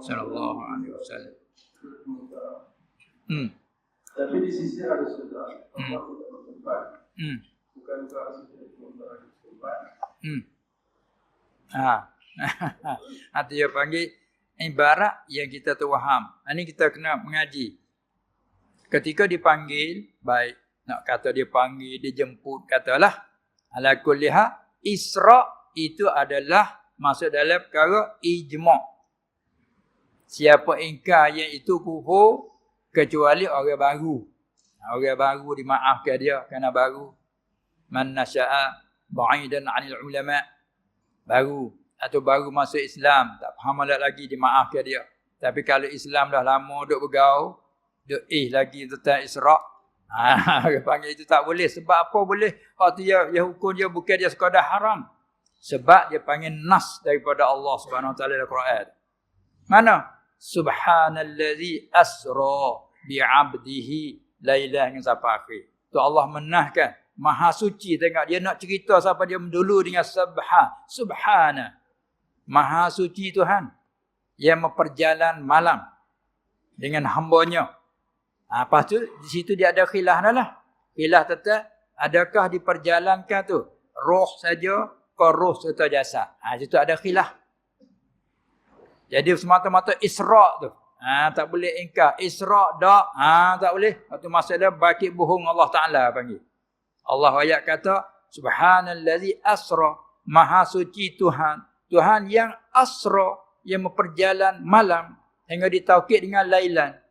Sallallahu alaihi wasallam. Hmm. Tapi di sisi ada sudah Hmm. Hmm. bukan tempat. Hmm. Ha. Nanti dia panggil ibarat yang kita tu faham. Ini kita kena mengaji. Ketika dipanggil, baik nak kata dia panggil, dia jemput, katalah. Ala kulliha, Isra' itu adalah masuk dalam perkara ijma' Siapa ingkar yang itu kufur kecuali orang baru. Orang baru dimaafkan dia kerana baru. Man nasya'a ba'idan 'anil ulama. Baru atau baru masuk Islam, tak faham lagi dimaafkan dia. Tapi kalau Islam dah lama duk bergaul, duk eh lagi tentang Isra' Ha, panggil itu tak boleh. Sebab apa boleh? Waktu dia, dia hukum dia bukan dia sekadar haram. Sebab dia panggil nas daripada Allah Subhanahu Wa Taala dalam Quran. Mana? Subhanallazi asra bi'abdihi lailah yang sampai akhir. Tu Allah menahkan. Maha suci tengok dia nak cerita siapa dia dulu dengan subha. Subhana. Maha suci Tuhan. Yang memperjalan malam. Dengan hambanya. Ha, lepas tu, di situ dia ada khilah dah lah. Khilah tetap, adakah diperjalankan tu? Roh saja, ke roh serta jasa. Ha, situ ada khilah. Jadi semata-mata Isra' tu. Ha, tak boleh ingkar. Isra' tak. Ha, tak boleh. Waktu masalah bakit bohong Allah Ta'ala panggil. Allah ayat kata, Subhanallazi asra, maha suci Tuhan. Tuhan yang asra, yang memperjalan malam. Hingga ditaukid dengan lailan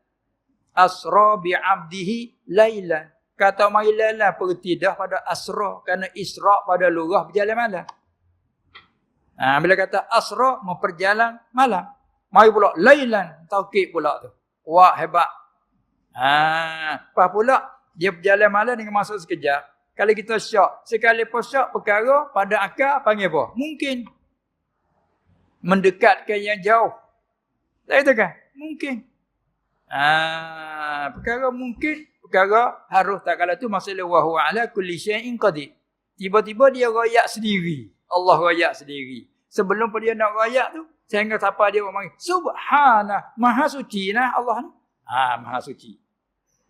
asra bi abdihi lailan kata mai lailan perti dah pada asra kerana isra pada lurah berjalan malam ha, bila kata asra memperjalan malam. Mai pula lailan taukid pula tu. Wah hebat. Ha apa pula dia berjalan malam dengan masa sekejap. Kalau kita syak sekali pun syak perkara pada akal panggil apa? Mungkin. Mendekatkan yang jauh. Tak itu kan? Mungkin. Ah, perkara mungkin perkara harus tak kala tu masalah wa huwa ala kulli syai'in qadir. Tiba-tiba dia royak sendiri. Allah royak sendiri. Sebelum dia nak royak tu, sehingga siapa dia panggil subhana maha suci nah Allah ni. Ah, maha suci.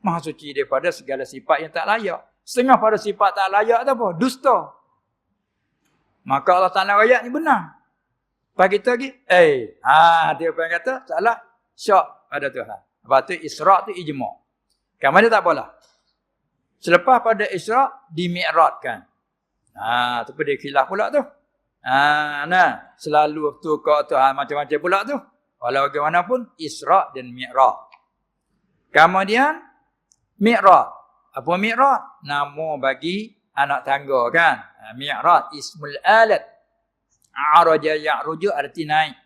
Maha suci daripada segala sifat yang tak layak. Setengah pada sifat tak layak tu apa? Dusta. Maka Allah Taala royak ni benar. Pagi tu lagi, eh, ah dia apa kata? Salah. Syak pada Tuhan. Lepas tu Isra' tu ijma'. Kan mana tak apalah. Selepas pada Isra' dimi'ratkan. Ha, tu dia khilaf pula tu. Ha, nah, selalu tu kau tu ha, macam-macam pula tu. Walau bagaimanapun Isra' dan Mi'raj. Kemudian Mi'raj. Apa Mi'raj? Nama bagi anak tangga kan. Ha, Mi'raj ismul alat. Araja ya'ruju arti naik.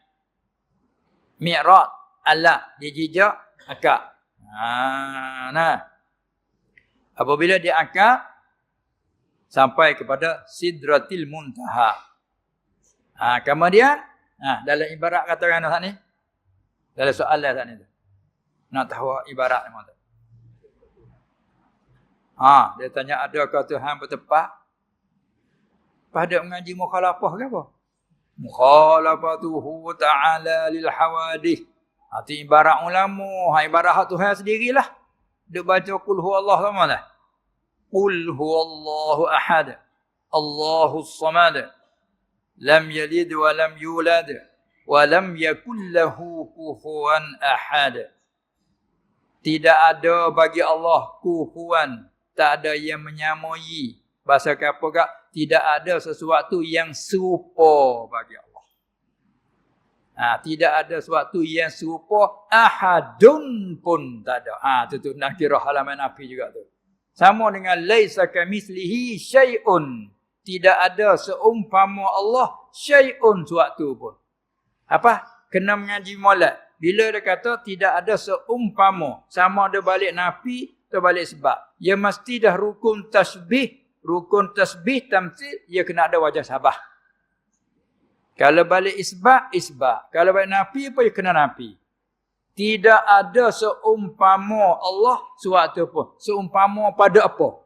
Mi'raj alat dijijak akak. Ha, nah. Apabila dia akak sampai kepada sidratil muntaha. Ha, kemudian ha, dalam ibarat kata saat ni. Dalam soalan saat ni. Nak tahu ibarat ni mana? Ha, dia tanya ada ke Tuhan bertepat? Pada mengaji mukhalafah ke apa? Mukhalafatuhu ta'ala lil hawadih. Hati ibarat ulama, ha ibarat Tuhan sendirilah. Dia baca qul huwallahu sama lah. Qul huwallahu ahad. Allahu samad. Lam yalid wa lam yulad wa lam yakul lahu kufuwan ahad. Tidak ada bagi Allah kufuwan, tak ada yang menyamai. Bahasa apa kak? Tidak ada sesuatu yang serupa bagi Allah. Ha, tidak ada sesuatu yang serupa ahadun pun tak ada. Ha, tu tu nak kira halaman api juga tu. Sama dengan laisa kamislihi syai'un. Tidak ada seumpama Allah syai'un suatu pun. Apa? Kena mengaji molek. Bila dia kata tidak ada seumpama. Sama ada balik nafi atau balik sebab. Ia mesti dah rukun tasbih. Rukun tasbih tamsil. Ia kena ada wajah sabah. Kalau balik isbat, isbat. Kalau balik nafi, apa yang kena nafi? Tidak ada seumpama Allah suatu pun. Seumpama pada apa?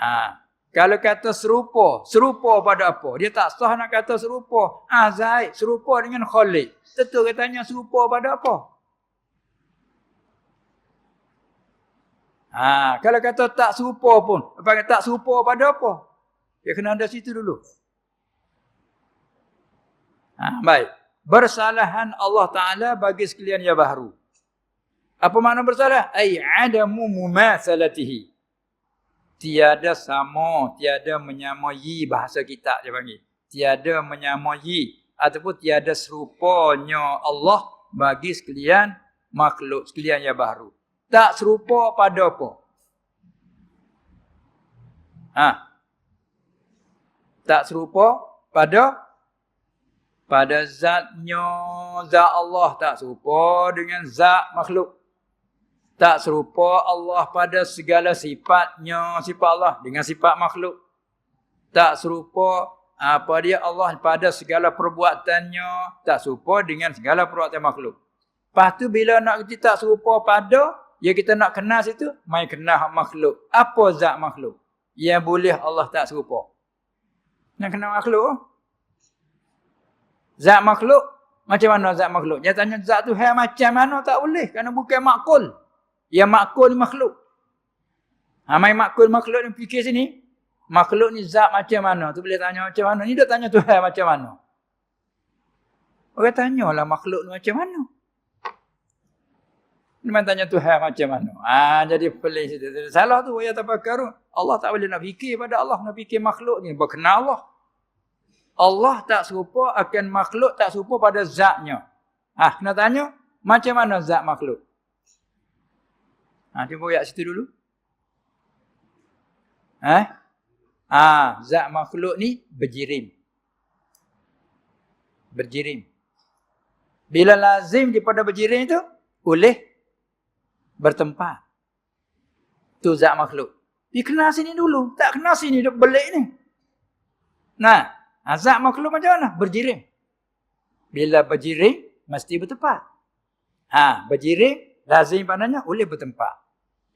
Ha. Kalau kata serupa, serupa pada apa? Dia tak sah nak kata serupa. Ah Zaid serupa dengan Khalid. Tentu katanya serupa pada apa? Ha, kalau kata tak serupa pun, apa kata tak serupa pada apa? Dia kena ada situ dulu. Ha, baik. Bersalahan Allah Ta'ala bagi sekalian yang baru. Apa makna bersalah? Ay adamu mumasalatihi. Tiada sama, tiada menyamai bahasa kita dia panggil. Tiada menyamai ataupun tiada serupanya Allah bagi sekalian makhluk sekalian yang baru tak serupa pada apa? Ha. Tak serupa pada pada zatnya zat Allah tak serupa dengan zat makhluk. Tak serupa Allah pada segala sifatnya sifat Allah dengan sifat makhluk. Tak serupa apa dia Allah pada segala perbuatannya tak serupa dengan segala perbuatan makhluk. Lepas tu bila nak kita tak serupa pada Ya kita nak kenal situ, mai kenal makhluk. Apa zat makhluk? Yang boleh Allah tak serupa. Nak kenal makhluk? Zat makhluk, macam mana zat makhluk? Dia tanya zat tu hai macam mana tak boleh. Kerana bukan makul. Yang makul ni makhluk. Ha, mai makul makhluk ni fikir sini. Makhluk ni zat macam mana? Tu boleh tanya macam mana? Ni dia tanya tu hai macam mana? Orang tanyalah makhluk ni macam mana? Memang tanya Tuhan macam mana. Ah jadi pelik situ. Salah tu ya tafakkaru. Allah tak boleh nak fikir pada Allah nak fikir makhluk ni berkenal Allah. Allah tak serupa akan makhluk tak serupa pada zatnya. Ah kena tanya macam mana zat makhluk? Ah cuba ayat situ dulu. Eh? Ah zat makhluk ni berjirim. Berjirim. Bila lazim daripada berjirim tu boleh bertempat. Tu zat makhluk. Dia kenal sini dulu. Tak kenal sini dia belik ni. Nah, zat makhluk macam mana? Berjiring. Bila berjiring, mesti bertempat. Ha, berjiring, lazim padanya, boleh bertempat.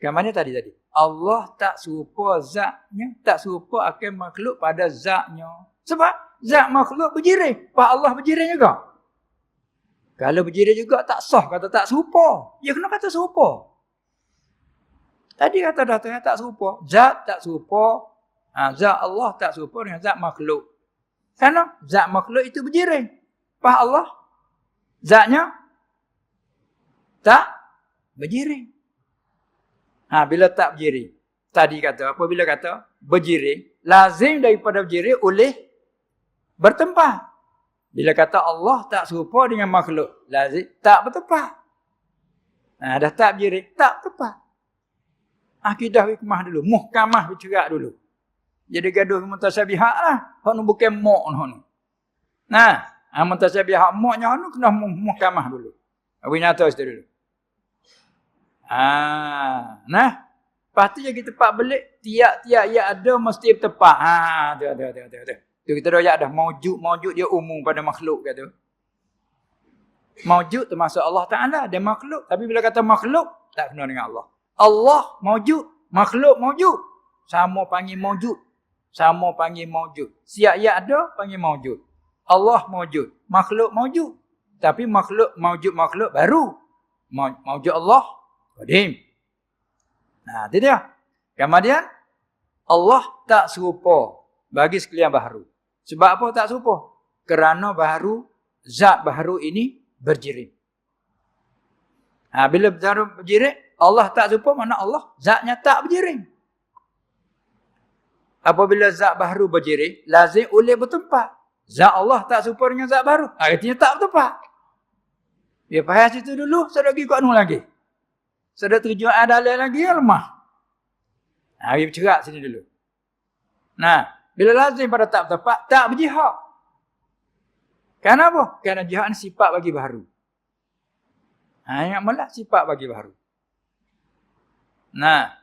Ke mana tadi tadi? Allah tak serupa zatnya, tak serupa akan makhluk pada zatnya. Sebab zat makhluk berjiring. Pak Allah berjiring juga. Kalau berjiring juga tak sah kata tak serupa. Ya kena kata serupa. Tadi kata datangnya tak serupa. Zat tak serupa. Ha, zat Allah tak serupa dengan zat makhluk. Kerana zat makhluk itu berjiring. Pak Allah. Zatnya. Tak. Berjiring. Ha, bila tak berjiring. Tadi kata. Apabila kata. Berjiring. Lazim daripada berjiring oleh. Bertempat. Bila kata Allah tak serupa dengan makhluk. Lazim. Tak bertempat. Ha, dah tak berjiring. Tak bertempat akidah hikmah dulu. Muhkamah bercerak dulu. Jadi gaduh mutasyabihat lah. Hak ni bukan mok ni. Nah, ha, mutasyabihat moknya ni kena muhkamah dulu. Abi nyata dulu. Ah, nah. Lepas tu kita tepat belik. Tiap-tiap yang ada mesti tepat. Ha, tu, tu, tu, tu, tu. Tu kita dah dah maujud, maujud dia umum pada makhluk kata. Maujud termasuk Allah Ta'ala. Dia makhluk. Tapi bila kata makhluk, tak kena dengan Allah. Allah maujud, makhluk maujud. Sama panggil maujud. Sama panggil maujud. Siap ya ada panggil maujud. Allah maujud, makhluk maujud. Tapi makhluk maujud makhluk baru. Maujud Allah qadim. Nah, itu dia. Kemudian Allah tak serupa bagi sekalian baharu. Sebab apa tak serupa? Kerana baharu zat baharu ini berjirim. Ha, bila baharu berjirim, Allah tak serupa mana Allah zatnya tak berjiring. Apabila zat baru berjiring, lazim oleh bertempat. Zat Allah tak serupa dengan zat baru. Artinya tak bertempat. Dia faham situ dulu, saya pergi kat lagi. Saya tujuan adalah lagi yang lemah. Ha, dia bercerak sini dulu. Nah, bila lazim pada tak bertempat, tak berjihad. Kenapa? Kerana jihad ni sifat bagi baru. Ha, yang malah sifat bagi baru. Nah.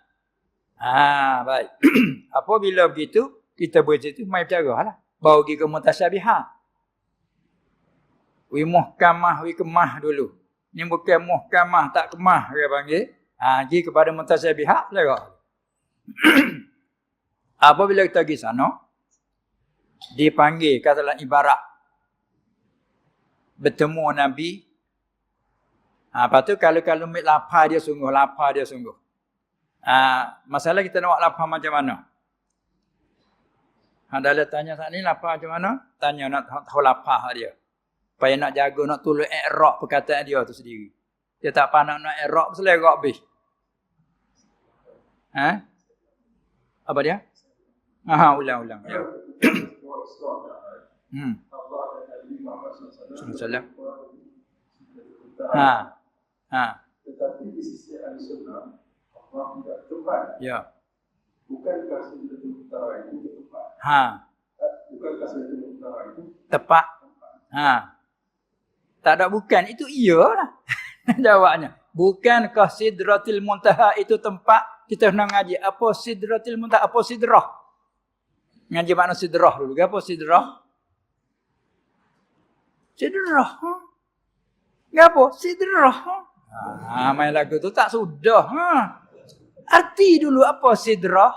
Ha, baik. Apabila begitu, kita bercerita mai bercara lah. Bawa pergi ke mutasyabihat. Wi muhkamah, wi kemah dulu. Ni bukan muhkamah, tak kemah dia panggil. Ha, pergi kepada mutasyabihat, selera. Apabila kita pergi sana, dipanggil katalah ibarat bertemu Nabi. Ha, lepas tu kalau kalau ambil lapar dia sungguh, lapar dia sungguh. Ha, masalah kita nak lapar macam mana? Ha, dah tanya saat ni lapar macam mana? Tanya nak tahu lapar dia. Supaya nak jaga, nak tolong erak perkataan dia tu sendiri. Dia tak pandang nak erak, selerak habis. Ha? Apa dia? Aha, ulang-ulang. Ya. Hmm. Salam. Ha. Ha. Tetapi di sisi al-sunnah, Allah tidak tepat. Ya. Bukankah Sidratul Muntaha itu tepat? Ha. Bukankah Sidratul Muntaha itu Tepat. Ha. Tak ada bukan. Itu iya lah. Jawabnya. Bukankah Sidratul Muntaha itu tempat kita nak ngaji. Apa Sidratul Muntaha? Apa Sidrah? Ngaji makna Sidrah dulu. Apa Sidrah? Sidrah. Ha? Apa? Sidrah. Ha? Ha, main lagu tu tak sudah. Ha. Arti dulu apa Sidrah?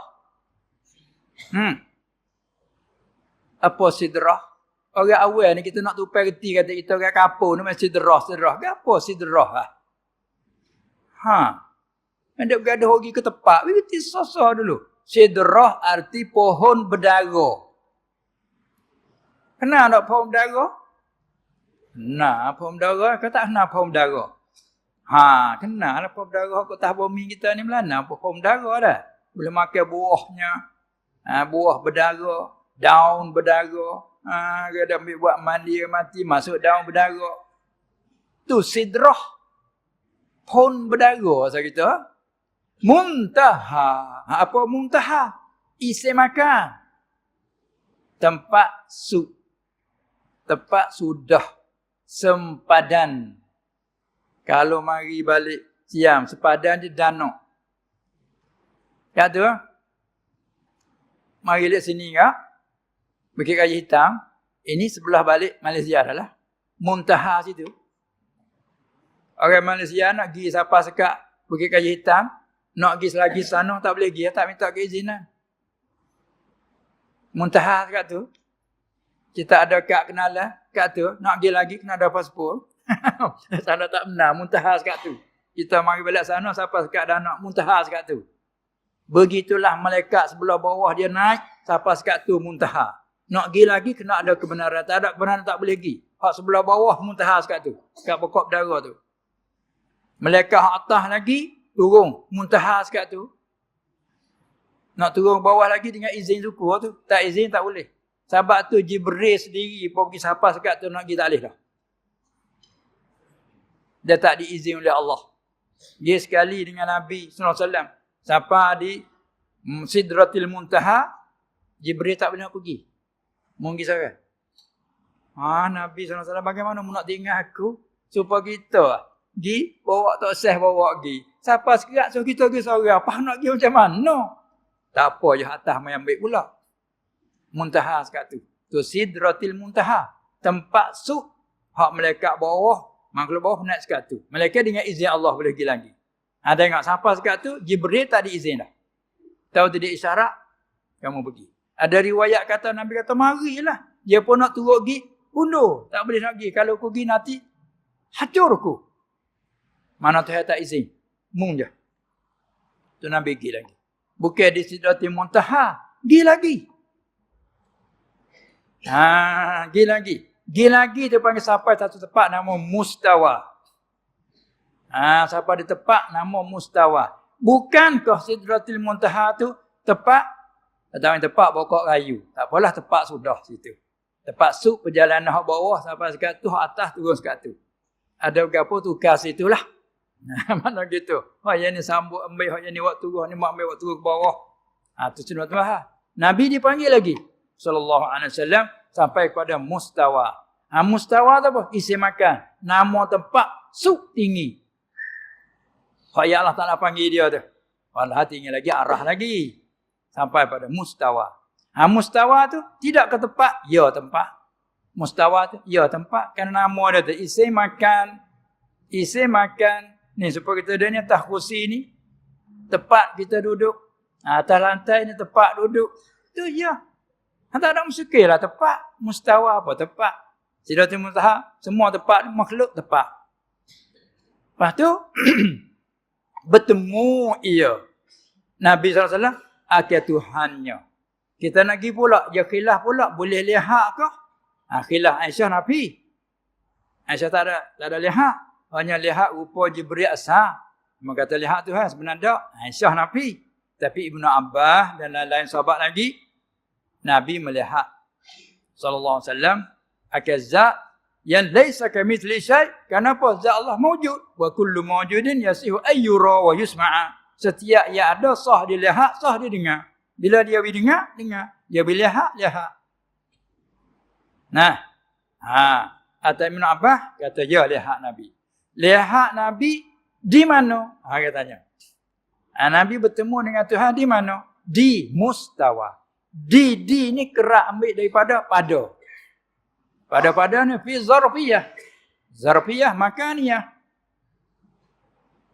Hmm. Apa Sidrah? Orang awal ni kita nak tupai reti kata kita orang kapur ni mesti derah derah. Apa sidrah ah? Ha. Hendak bergaduh pergi ke tempat, berhenti sosok dulu. Sidrah arti pohon berdara. Kenal tak pohon berdara? Nah, pohon berdara. Kau tak kenal pohon berdara? Ha, kenal lah pohon berdara. Kau tahu bumi kita ni melana pohon berdara dah. Boleh makan buahnya. Ha, buah berdara. Daun berdara. Ha, dia ambil buat mandi mati. Masuk daun berdara. Tu sidrah. Pohon berdara saya kita. Muntaha. Ha, apa muntaha? Isi makan. Tempat su. Tempat sudah sempadan. Kalau mari balik siam, sepadan di danau. Ya tu? Mari lihat sini ya. Bukit Kayu Hitam. Ini sebelah balik Malaysia adalah. Muntaha situ. Orang Malaysia nak pergi siapa sekat Bukit Kayu Hitam. Nak pergi selagi sana tak boleh pergi. Tak minta keizinan. Muntaha sekat tu. Kita ada kat kenalan. Kat tu. Nak pergi lagi kena ada paspor. sana tak benar. Muntaha sekat tu. Kita mari balik sana siapa sekat dah nak muntaha sekat tu. Begitulah malaikat sebelah bawah dia naik. Siapa sekat tu muntaha. Nak pergi lagi kena ada kebenaran. Tak ada kebenaran tak boleh pergi. Hak sebelah bawah muntaha sekat tu. Kat pokok darah tu. Malaikat hak atas lagi turun muntaha sekat tu. Nak turun bawah lagi dengan izin suku tu. Tak izin tak boleh. Sebab tu Jibril sendiri pergi siapa sekat tu nak pergi tak boleh dah. Dia tak diizin oleh Allah. Dia sekali dengan Nabi SAW. Siapa di Sidratil Muntaha, Jibril tak boleh nak pergi. Mungkin saya. Ha, Nabi SAW bagaimana nak tinggal aku? Supaya kita di bawa tak sah bawa pergi. Siapa sekerat so kita pergi seorang. Apa nak pergi macam mana? Tak apa je atas main ambil pula. Muntaha sekat tu. Tu Sidratil Muntaha. Tempat su hak malaikat bawah, makhluk bawah naik sekat tu. Malaikat dengan izin Allah boleh pergi lagi. Ha, tengok siapa sekat tu, Jibril tak diizin dah. Tahu dia isyarat, kamu pergi. Ada riwayat kata Nabi kata marilah. Dia pun nak turut pergi, undur. Tak boleh nak pergi. Kalau aku pergi nanti, hancur aku. Mana Tuhan tak izin. Mung je. Tu Nabi pergi lagi. Bukan di Sidrati Muntaha. Pergi lagi. Ha, pergi lagi. Pergi lagi dia panggil sampai satu tempat nama Mustawa. Ha, sampai di tempat nama Mustawa. Bukankah Sidratil Muntaha tu tempat atau tempat pokok kayu. Tak apalah tempat sudah situ. Tempat suk perjalanan hak bawah sampai sekat tu, atas turun sekat tu. Ada berapa tukar situlah. Nah, mana gitu. Hak yang ni sambut ambil, hak yang ni waktu turun, ni mak ambil waktu turun ke bawah. Ha, tu cuma tu ha. Nabi dipanggil lagi. Sallallahu alaihi wasallam sampai kepada mustawa. Ha, mustawa tu apa? Isi makan. Nama tempat suk tinggi. Hak Allah Ta'ala panggil dia tu. Walah tinggi lagi, arah lagi. Sampai pada mustawa. Ha, mustawa tu tidak ke tempat, ya tempat. Mustawa tu, ya tempat. Kerana nama dia tu, isi makan. Isi makan. Ni supaya kita ada ni atas kursi ni. Tempat kita duduk. Ha, atas lantai ni tempat duduk. Tu ya. Tak ada musyrik lah tepat. Mustawa apa tepat. Sidratul muntaha semua tepat makhluk tepat. Lepas tu bertemu ia Nabi SAW akhir Tuhannya. Kita nak pergi pula, dia khilaf pula, boleh lihat ke? Ha, khilaf Aisyah Nabi. Aisyah tak ada, tak ada lihat. Hanya lihat rupa Jibril Asa. Memang kata lihat tu kan, sebenarnya Aisyah Nabi. Tapi Ibnu Abbas dan lain-lain sahabat lagi, Nabi melihat sallallahu alaihi wasallam akan zat yang laisa kamitsli syai kenapa zat Allah mawjud wa kullu mawjudin yasihu ayyura wa yusma'a setiap yang ada sah dilihat sah dia dengar. Bila dia dengar dengar. Dia bi lihat lihat nah. Ha. Atau Ibn Abbas kata ya lihat Nabi. Lihat Nabi di mana? Ha katanya ha, Nabi bertemu dengan Tuhan di mana? Di mustawa. Di di ni kerak ambil daripada pada. Pada-pada ni fi zarfiyah. Zarfiyah makaniyah.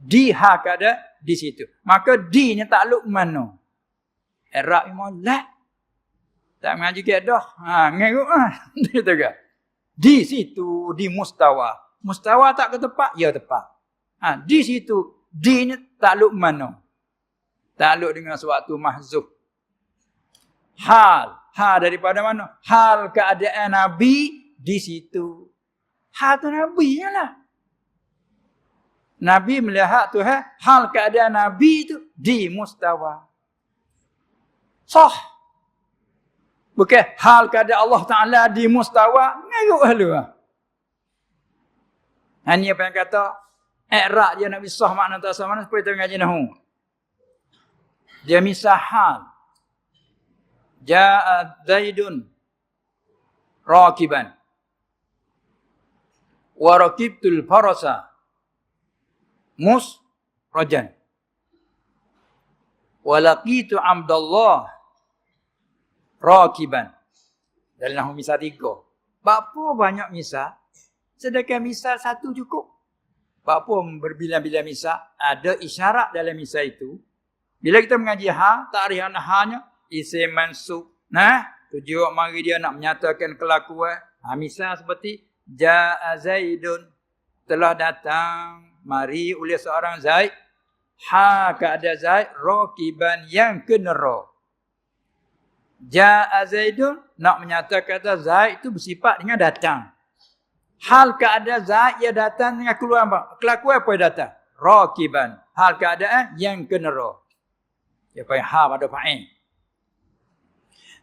Di hakada di situ. Maka di ni takluk mana? Iraq imam la. Tak mengaji ke dah. Ha, ngeruk ah. Gitu kan. Di situ di mustawa. Mustawa tak ke tepat? Ya tepat. Ha, di situ di ni takluk mana? Takluk dengan suatu mahzuf hal. Hal daripada mana? Hal keadaan Nabi di situ. Hal tu Nabi lah. Nabi melihat tu ha? hal keadaan Nabi itu di mustawa. Sah. Bukan hal keadaan Allah Ta'ala di mustawa. Ngeruk halu lah. Ini apa yang kata. Iqra' dia nak bisa makna tak sama mana. Kita mengaji nahu. Dia misah hal. Ja'a Zaidun rakiban. Wa rakibtul farasa mus rajan. Wa laqitu Abdullah rakiban. Dalam nahu misal tiga. Bapa banyak misal. Sedangkan misal satu cukup. Bapa berbilang-bilang misal. Ada isyarat dalam misal itu. Bila kita mengaji ha, ta'rih hanya isim mansub. Nah, tujuan mari dia nak menyatakan kelakuan. Ha, misal seperti Ja'a Zaidun telah datang mari oleh seorang Zaid. Ha keada Zaid rokiban yang kenero. Ja'a Zaidun nak menyatakan kata Zaid itu bersifat dengan datang. Hal keadaan Zaid ia datang dengan keluar apa? Kelakuan apa yang datang? Rokiban. Hal keadaan yang kenero. Dia panggil ha pada fa'in.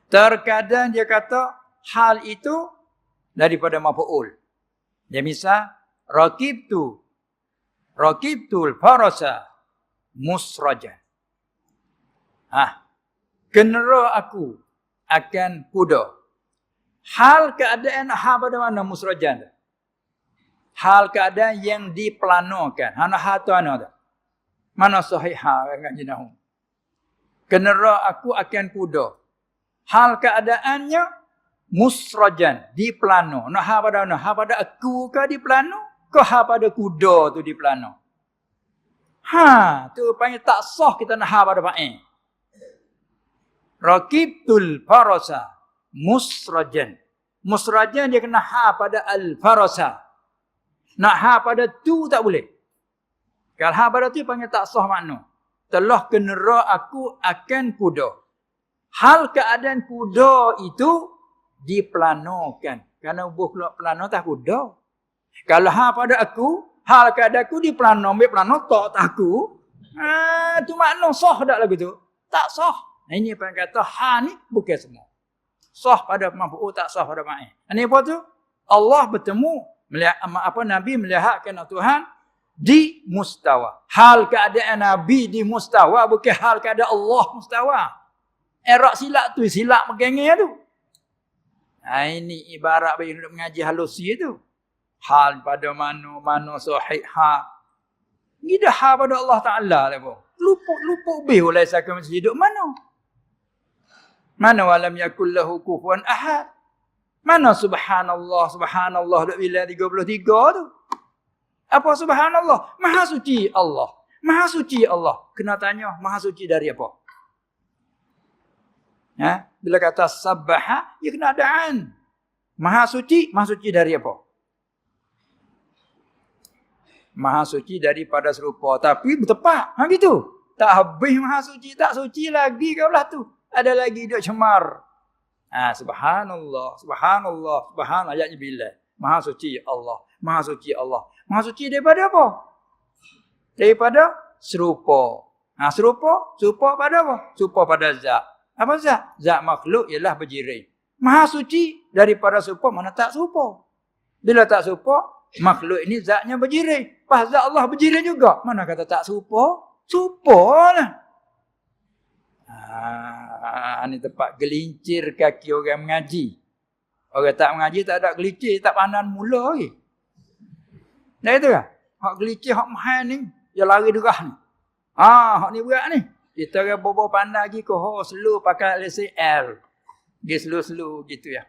Terkadang dia kata hal itu daripada maf'ul. Dia misal raqibtu raqibtul farasa musraja. Ah. Kenera aku akan kuda. Hal keadaan ha pada mana musrajan? Hal keadaan yang diplanokan. Ha tu ana Mana sahih ha dengan jinahu. Kenera aku akan kuda hal keadaannya musrajan di plano. Nak ha pada mana? Ha pada aku ke di plano? Ha pada kuda tu di plano? Ha, tu panggil tak sah kita nak ha pada fa'il. Rakibtul farasa musrajan. Musrajan dia kena ha pada al-farasa. Nak ha pada tu tak boleh. Kalau ha pada tu panggil tak sah makna. Telah kenera aku akan kuda hal keadaan kuda itu diplanokan. Kerana buah plano tak kuda. Kalau ha pada aku, hal keadaan aku diplano, ambil plano tak tak aku. Ha, tu makna sah tak lagu tu? Tak sah. Ini apa kata ha ni bukan semua. Sah pada mampu tak sah pada ma'in. Ini apa tu? Allah bertemu melihat apa Nabi melihatkan Tuhan di mustawa. Hal keadaan Nabi di mustawa bukan hal keadaan Allah mustawa. Erak silap tu, silap megangnya tu. Ha, ini ibarat bagi mengaji halusi tu. Hal pada mana, mana sahih ha. Dah ha pada Allah Ta'ala lah pun. Lupuk-lupuk bih oleh saya masih hidup mana? Mana walam yakul lahu kufuan ahad? Mana subhanallah, subhanallah duk bila 33 tu? Apa subhanallah? Maha suci Allah. Maha suci Allah. Kena tanya, maha suci dari apa? Ha? Bila kata sabbaha, ia kena adaan. Maha suci, maha suci dari apa? Maha suci daripada serupa. Tapi bertepat. Ha gitu. Tak habis maha suci, tak suci lagi ke belah tu. Ada lagi duk cemar. Ha, subhanallah, subhanallah, subhanallah. Ayatnya bila? Maha suci Allah. Maha suci Allah. Maha suci daripada apa? Daripada serupa. Ha, serupa? Serupa pada apa? Serupa pada zat. Apa zat? Zat makhluk ialah berjirim. Maha suci daripada serupa mana tak serupa. Bila tak serupa, makhluk ini zatnya berjirim. Pas zat Allah berjirim juga. Mana kata tak serupa? Serupa lah. Ha, ini tempat gelincir kaki orang mengaji. Orang tak mengaji tak ada gelincir, tak pandang mula lagi. Dah itu kan? Hak gelincir, hak mahal ni, dia lari derah ni. Ah, hak ni berat ni. Kita orang bobo pandai lagi ke ho slow pakai LCL. Dia slow-slow gitu ya.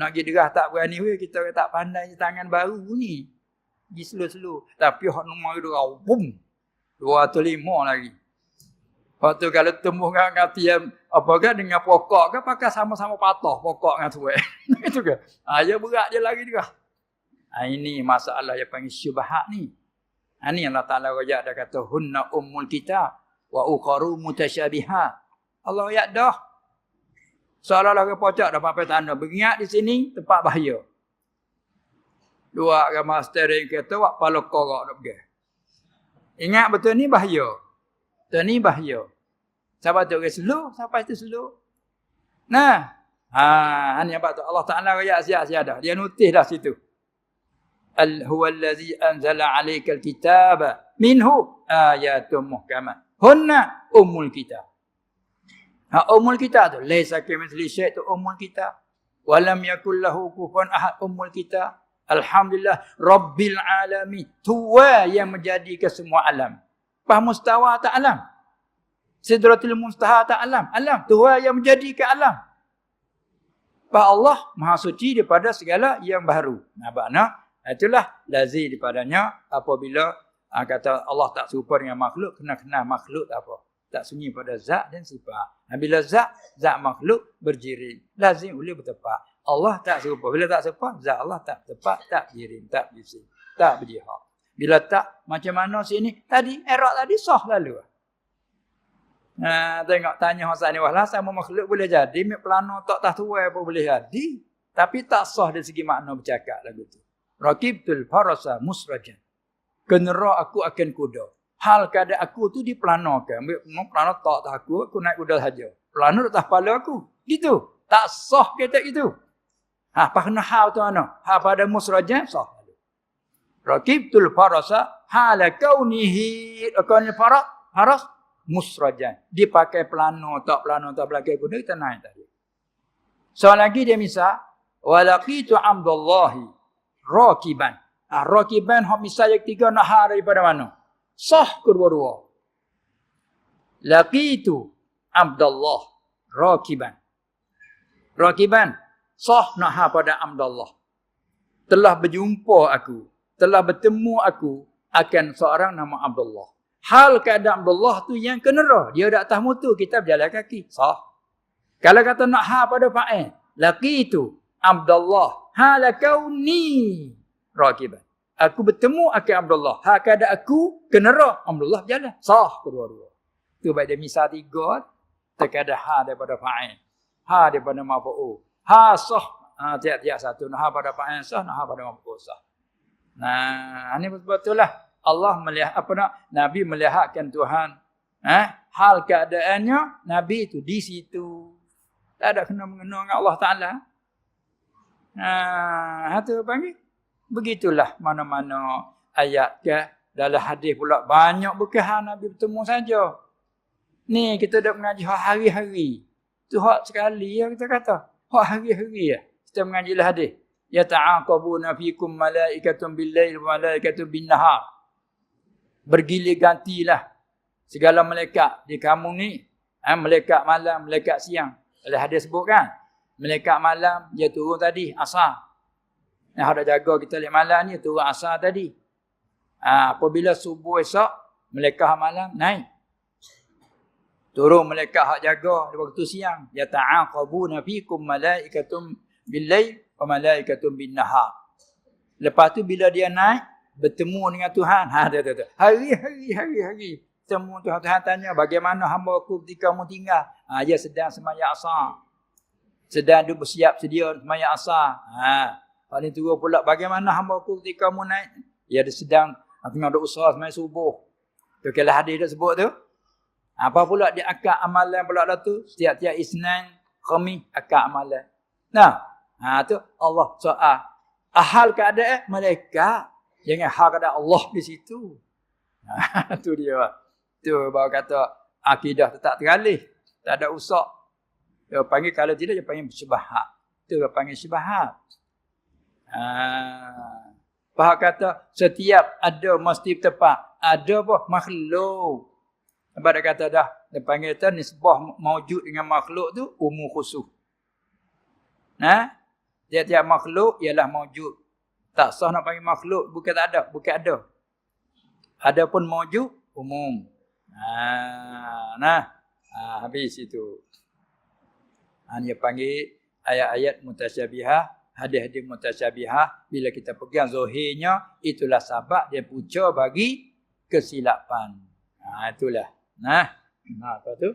Nak pergi derah tak berani kita orang tak pandai tangan baru ni. Pergi slow-slow. Tapi hak nombor derah bum. 205 lagi. Lepas tu kalau tumbuh dengan yang apa kan dengan pokok kan pakai sama-sama patah pokok dengan eh. Itu ke? Ha, dia berat dia lagi juga. Ha, ini masalah yang panggil syubhat ni. Ha, ini Allah Ta'ala rajak dia kata hunna ummul kitab wa ukharu mutasyabihat. Allah ayat dah. Seolah-olah ke dah papai tanda. Beringat di sini tempat bahaya. Dua agama steering kereta wak pala korak dah pergi. Ingat betul ni bahaya. Betul ni bahaya. Siapa tu orang slow, siapa itu slow. Nah, ha, ni apa tu? Allah Taala ayat siap-siap dah. Dia notis dah situ. Al huwa allazi anzala 'alaikal kitaba minhu ayatun muhkamat hunna ummul kitab. Ha ummul kitab tu laisa kamithli syai' tu ummul kitab. Walam yakul lahu kufuwan ahad ummul kitab. Alhamdulillah rabbil alamin. Tua yang menjadi ke semua alam. Faham mustawa tak alam? Sidratul muntaha tak alam? Alam. Tua yang menjadi ke alam. Pak Allah maha suci daripada segala yang baru. Nah, makna itulah lazim daripadanya apabila Ha, kata Allah tak serupa dengan makhluk, kena kenal makhluk apa. Tak sunyi pada zat dan sifat. Ha, bila zat, zat makhluk berjirim. Lazim boleh bertepat. Allah tak serupa. Bila tak serupa, zat Allah tak tepat, tak berjirim, tak berjirim, tak berjihad. Bila tak, macam mana sini? Tadi, erak tadi sah lalu. Ha, tengok, tanya Hasan ni, wahlah sama makhluk boleh jadi, mik pelana tak tak tua apa boleh jadi. Tapi tak sah dari segi makna bercakap lagu tu. Rakibtul farasa musrajan kenera aku akan kuda. Hal keadaan aku tu diplanakan. Ambil plano tak tak aku, aku naik kuda saja. Plano atas kepala aku. Gitu. Tak sah kata itu. Ha, apa kena hal tu mana? Ha pada musrajah sah. Rakib tul farasa hala kaunihi kaunil faras faras musrajah. Dipakai plano tak plano tak belakang kuda kita naik tadi. Soal lagi dia misal walaqitu amdallahi rakiban Ah, rakiban hak misal yang tiga nak har daripada mana? Sah kedua-dua. Laqitu Abdullah rakiban. Rakiban sah nak har pada Abdullah. Telah berjumpa aku, telah bertemu aku akan seorang nama Abdullah. Hal keadaan Abdullah tu yang kenera. Dia dak atas motor, kita berjalan kaki. Sah. Kalau kata nak ha pada fa'il, laqitu Abdullah hala kauni rakiban. Aku bertemu akan Abdullah. Hak ada aku kena roh. Abdullah berjalan. Sah kedua-dua. Itu baik dia misal tiga. Terkada ha daripada fa'in. Ha daripada mafu'u. Ha sah. Ha, tiap-tiap satu. Nah ha pada fa'in sah. Nah ha pada mafu'u sah. Nah, ini betul lah. Allah melihat apa nak? Nabi melihatkan Tuhan. Eh? Hal keadaannya Nabi itu di situ. Tak ada kena mengenal dengan Allah Taala. Nah, itu panggil Begitulah mana-mana ayat ke dalam hadis pula banyak bukan Nabi bertemu saja. Ni kita dah mengaji hari-hari. Tu hak sekali ya kita kata. Hak hari-hari ya. Kita mengaji lah hadis. Ya ta'aqabuna fikum malaikatun bil-lail wa malaikatun bin-nahar. Bergilir gantilah segala malaikat di kamu ni. Ha, malaikat malam, malaikat siang. Ada hadis sebut kan? Malaikat malam dia turun tadi asar. Yang ada jaga kita lihat malam ni turun asar tadi. Ha, apabila subuh esok, melekah malam naik. Turun malaikat hak jaga di waktu siang. Ya ta'aqabuna fikum malaikatum bil-lail wa malaikatum bin-nahar. Lepas tu bila dia naik bertemu dengan Tuhan. Ha dia tu. Hari hari hari hari. Temu Tuhan Tuhan tanya bagaimana hamba aku ketika kamu tinggal. Ha dia sedang sembahyang asar. Sedang duduk bersiap sedia sembahyang asar. Ha paling tua pula bagaimana hamba aku ketika kamu naik. Dia sedang tengah ada usaha sembahyang subuh. Tu kalau hadis dia sebut tu. Apa pula dia akad amalan pula dah tu? Setiap-tiap Isnin, Khamis akad amalan. Nah, ha tu Allah soal. Ahal keadaan malaikat. Jangan hal keadaan Allah di situ. Ha, tu dia. Tu baru kata akidah tetap tergalih. Tak ada usak. Dia panggil kalau tidak dia panggil syubhat. Tu dia panggil syubhat. Ha. Faham kata setiap ada mesti tepat. Ada apa? Makhluk. Sebab dia kata dah, dia panggil tu nisbah maujud dengan makhluk tu umum khusus. Nah, tiap-tiap makhluk ialah maujud. Tak sah nak panggil makhluk, bukan tak ada, bukan ada. Adapun maujud umum. Ha, nah, ha, habis itu. Ha, dia panggil ayat-ayat mutasyabihah, hadis-hadis mutasyabihah. Bila kita pegang zohirnya, itulah sebab dia punca bagi kesilapan. Ha, itulah. Nah, nah apa tu?